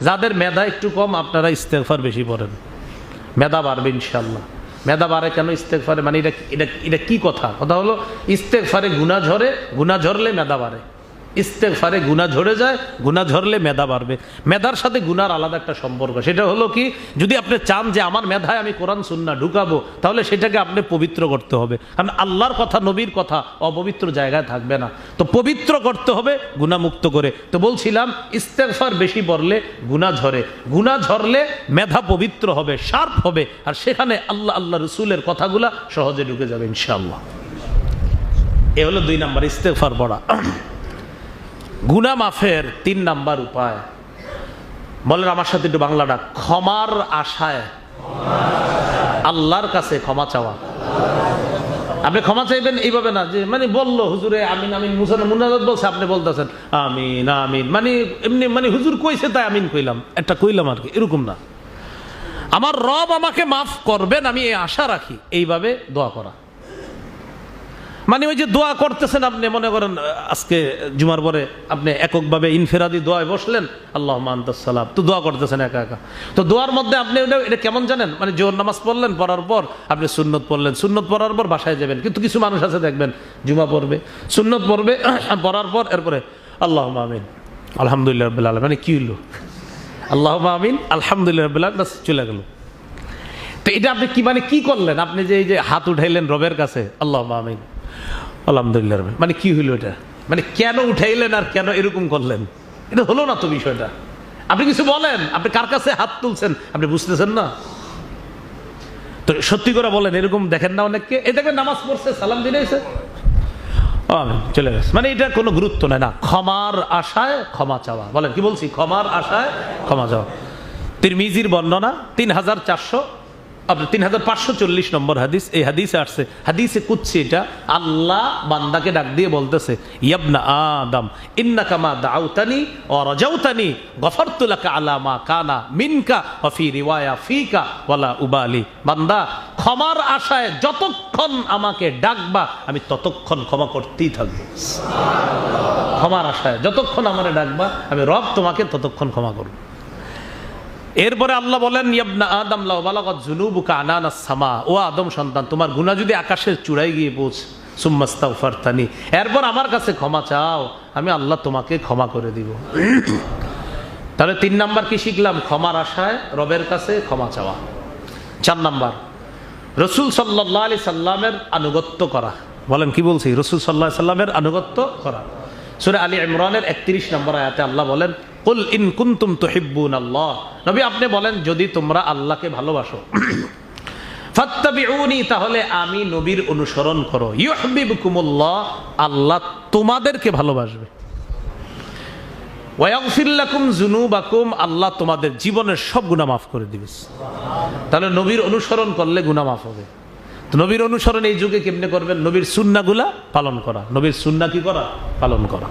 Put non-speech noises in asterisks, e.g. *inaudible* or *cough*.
যাদের মেধা একটু কম, আপনারা ইস্তেকফার বেশি পড়েন। মেধা বাড়বে ইনশাল্লাহ মেধা বাড়ে কেন ইস্তেকফারে মানে এটা এটা এটা কী কথা? কথা হলো ইস্তেকফারে গুণা ঝরে গুণা ঝরলে মেধা বাড়ে। ইস্তেকফারে গুণা ঝরে যায় গুণা ঝরলে মেধা বাড়বে। মেধার সাথে গুনার আলাদা একটা সম্পর্ক। সেটা হলো কি, যদি আপনি চান যে আমার মেধায় আমি কোরআন সুন্না ঢুকাবো, তাহলে সেটাকে আপনি পবিত্র করতে হবে। কারণ আল্লাহর কথা, নবীর কথা অপবিত্র জায়গায় থাকবে না। তো পবিত্র করতে হবে গুণামুক্ত করে। তো বলছিলাম ইস্তেফার বেশি বললে গুণা ঝরে। গুণা ঝরলে মেধা পবিত্র হবে, শার্প হবে। আর সেখানে আল্লাহ আল্লাহ রসুলের কথাগুলা সহজে ঢুকে যাবে, ইনশাআল্লাহ। এ হলো দুই নাম্বার ইস্তেফার পড়া। গুনা মাফের তিন নাম্বার উপায়। বলেন, আমার সাথে একটু বাংলাটা ক্ষমার আশায়। আল্লাহর কাছে ক্ষমা চাওয়া। আপনি ক্ষমা চাইবেন এইভাবে না, যে মানে বলল, হুজুরে, আমিন আমিন মুসান মুনাজাত বলছে, আপনি বলতেছেন, আমিন আমিন। মানে এমনি মানে হুজুর কইছে তাই আমিন কইলাম। একটা কইলাম আর কি, এরকম না। আমার রব আমাকে মাফ করবেন, আমি এই আশা রাখি। এইভাবে দোয়া করা। মানে ওই যে দোয়া করতেছেন আপনি, মনে করেন, আজকে জুমার পরে আপনি এককভাবে ইনফেরাদি দোয়ায় বসলেন আল্লাহ সালাম। তো দোয়া করতেছেন একা একা। তো দোয়ার মধ্যে আপনি এটা কেমন জানেন? মানে জোর নামাজ পড়লেন, পড়ার পর আপনি সুন্নত পড়লেন। সুন্নত পড়ার পর বাসায় যাবেন। কিন্তু কিছু মানুষ আছে, দেখবেন, জুমা পড়বে, সুন্নত পড়বে, *coughs* পড়ার পর এরপরে আল্লাহ আমিন। আলহামদুলিল্লাহ রবিল্লা আলম মানে কি হইল? আল্লাহ আমিন, আলহামদুলিল্লাহ রবিল্লা বাস, চলে গেল। তো এটা আপনি কি মানে কি করলেন? আপনি যে এই যে হাত উঠাইলেন রবের কাছে আল্লাহ আমিন। আলহামদুলিল্লাহ মানে কি হইল এটা? মানে কেন উঠাইলেন আর কেন এরকম করলেন? এটা হলো না তো বিষয়টা। আপনি কিছু বলেন? আপনি কার কাছে হাত তুলছেন? আপনি বুঝতেছেন না? তো সত্যি করে বলেন, এরকম দেখেন না অনেককে? এ দেখবেন নামাজ পড়ছে, সালাম দিলেছে চলে গেছে। মানে এটা কোনো গুরুত্ব নেই না। ক্ষমার আশায় ক্ষমা চাওয়া। বলেন, কি বলছি? ক্ষমার আশায় ক্ষমা চাওয়া। তিরমিজির বর্ণনা, তিন হাজার চারশো আপনার তিন হাজার পাঁচশো চল্লিশ নম্বর হাদিস, এই হাদিসে আসছে, হাদিসে কুচ্ছি এটা, আল্লাহ বান্দাকে ডাক দিয়ে বলতেছে, ইয়াবনা আদম ইন্না কামা দাউতানি ও রজাউতানি গফরতুলাকা আলামা কানা মিনকা অফি রিওয়ায়া ফিকা ওয়ালা উবালি। বান্দা, ক্ষমার আশায় যতক্ষণ আমাকে ডাকবা, আমি ততক্ষণ ক্ষমা করতেই থাকব। ক্ষমার আশায় যতক্ষণ আমারে ডাকবা, আমি রব তোমাকে ততক্ষণ ক্ষমা করব। এরপরে আল্লাহ বলেন, ইয়াবনা আদম লাউ বালাগাত যুনুবুকা আনানা সামা। ও আদম সন্তান, তোমার গুনাহ যদি আকাশের চূড়ায় গিয়ে পৌঁছ সুম্মাস্তাগফারতানি এরপর আমার কাছে ক্ষমা চাও, আমি আল্লাহ তোমাকে ক্ষমা করে দিব। তাহলে তিন নাম্বার কি শিখলাম? ক্ষমার আশায় রবের কাছে ক্ষমা চাওয়া। চার নাম্বার, রসুল সাল্লাহ আলি সাল্লামের আনুগত্য করা। বলেন, কি বলছি? রসুল সাল্লাহ সাল্লামের আনুগত্য করা। সুরে আলী ইমরানের একত্রিশ নম্বর আয়াতে আল্লাহ বলেন কুল ইন কুন্তুম তুহিব্বুন আল্লাহ নবী, আপনি বলেন, যদি তোমরা আল্লাহকে ভালোবাসো, ফাত্তাবিউনি, তাহলে আমি নবীর অনুসরণ করো। ইউহবিবকুমুল্লাহ, আল্লাহ তোমাদেরকে ভালোবাসবে। ওয়াগফিল্লাকুম জুনুবাকুম আল্লাহ তোমাদের জীবনের সব গুনাহ মাফ করে দিবে। তাহলে নবীর অনুসরণ করলে গুনাহ মাফ হবে। তো নবীর অনুসরণ এই যুগে কেমনে করবেন? নবীর সুন্নাগুলা পালন করা। নবীর সুন্না কি করা? পালন করা।